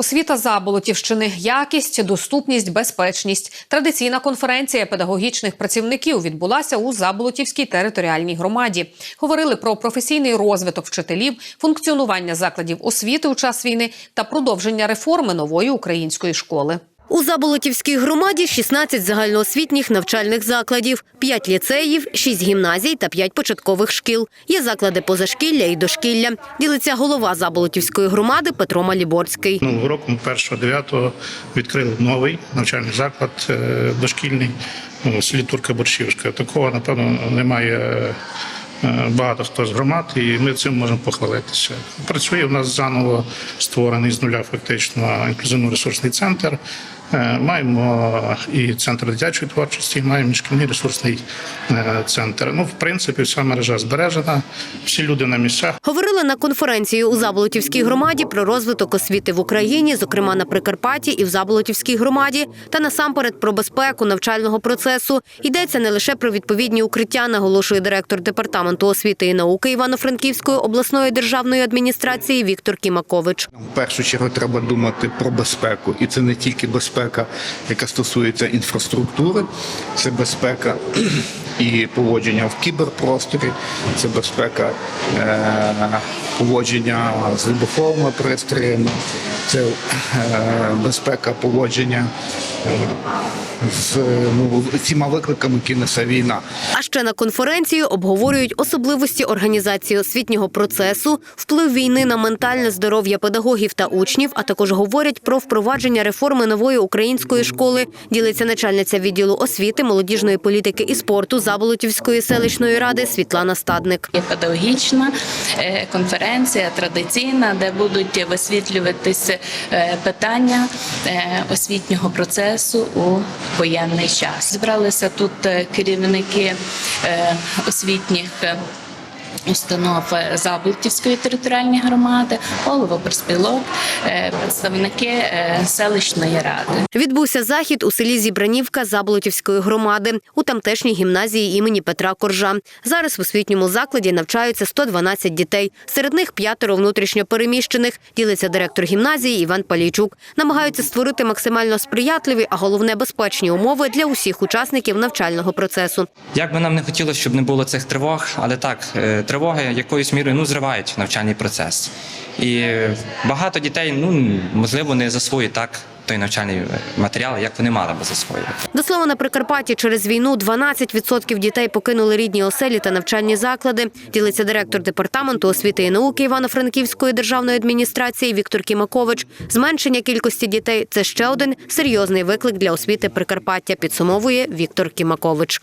Освіта Заболотівщини, якість, доступність, безпечність. Традиційна конференція педагогічних працівників відбулася у Заболотівській територіальній громаді. Говорили про професійний розвиток вчителів, функціонування закладів освіти у час війни та продовження реформи нової української школи. У Заболотівській громаді 16 загальноосвітніх навчальних закладів, 5 ліцеїв, 6 гімназій та 5 початкових шкіл. Є заклади позашкілля і дошкілля. Ділиться голова Заболотівської громади Петро Маліборський. Нового року, 1-9 відкрили новий навчальний заклад е, дошкільний ну, у Турка Борщівська. Такого, напевно, немає е, багато хто з громад, і ми цим можемо похвалитися. Працює у нас заново створений з нуля фактично інклюзивно-ресурсний центр. Е, Маємо і центр дитячої творчості, маємо шкільний ресурсний е, центр. Ну, в принципі, вся мережа збережена, всі люди на місцях. Говорили на конференції у Заболотівській громаді про розвиток освіти в Україні, зокрема на Прикарпатті і в Заболотівській громаді, та насамперед про безпеку навчального процесу. Йдеться не лише про відповідні укриття, наголошує директор департаменту освіти і науки Івано-Франківської обласної державної адміністрації Віктор Кімакович. В першу чергу треба думати про безпеку, і це не тільки безпека, яка стосується інфраструктури, це безпека і поводження в кіберпросторі, це безпека е, поводження з вибуховими пристроями, це е, безпека поводження е, з ну, всіма викликами, які несе війна. А ще на конференції обговорюють особливості організації освітнього процесу, вплив війни на ментальне здоров'я педагогів та учнів, а також говорять про впровадження реформи нової української школи. Ділиться начальниця відділу освіти, молодіжної політики і спорту Заболотівської селищної ради Світлана Стадник. Є педагогічна е, конференція традиційна, де будуть висвітлюватися е, питання е, освітнього процесу у воєнний час. Зібралися тут керівники освітніх. Установ Заболтівської територіальної громади, голови профспілок, е, представники е, селищної ради. Відбувся захід у селі Зібранівка Заболотівської громади у тамтешній гімназії імені Петра Коржа. Зараз в освітньому закладі навчаються 112 дітей. Серед них п'ятеро внутрішньо переміщених. Ділиться директор гімназії Іван Палійчук. Намагаються створити максимально сприятливі, а головне безпечні умови для усіх учасників навчального процесу. Як би нам не хотілося, щоб не було цих тривог, але так, е, тривоги якоюсь мірою ну, зривають навчальний процес. І багато дітей, ну можливо, не засвоюють так той навчальний матеріал, як вони мали би засвоювати. До слова, на Прикарпатті через війну 12% дітей покинули рідні оселі та навчальні заклади. Ділиться директор департаменту освіти і науки Івано-Франківської державної адміністрації Віктор Кімакович. Зменшення кількості дітей це ще один серйозний виклик для освіти Прикарпаття. Підсумовує Віктор Кімакович.